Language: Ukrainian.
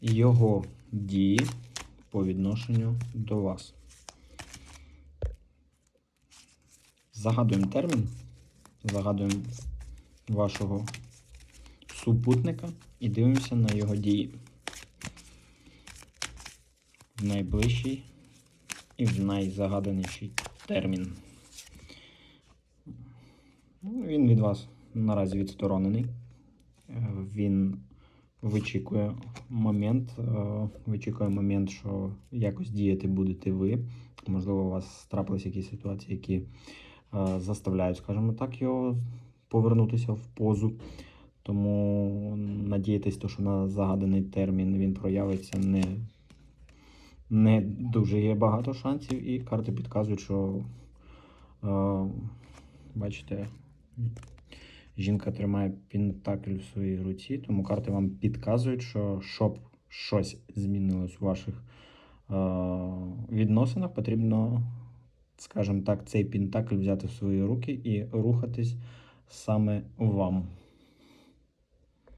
його дії по відношенню до вас. Загадуємо термін, загадуємо вашого супутника і дивимося на його дії в найближчий і в найзагаданіший термін. Ну, Він від вас наразі відсторонений. Е, Він вичікує момент, е, вичікує момент, що якось діяти будете ви. Можливо, у вас трапились якісь ситуації, які е, заставляють, скажімо так, його повернутися в позу. Тому надіятись, що на загаданий термін він проявиться, не, не дуже є багато шансів, і карти підказують, що е, бачите, жінка тримає пентакль в своїй руці, тому карти вам підказують, що щоб щось змінилось у ваших е, відносинах, потрібно, скажімо так, цей пентакль взяти в свої руки і рухатись саме вам.